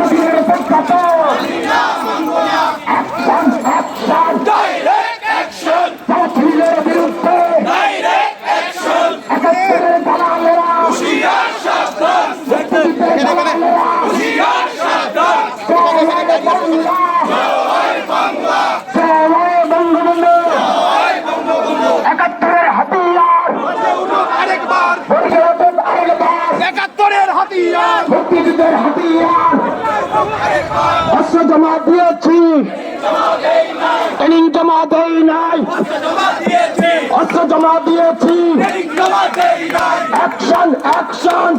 প্রতাপসিংহের প্রখ্যাত action action direct action হাতিয়ার আরেকবার মুক্তিযুদ্ধের হাতিয়ার। অস্ত্র জমা দিয়েছি। ট্রেনিং জমা দেই নাই। অস্ত্র জমা দিয়েছি। Action action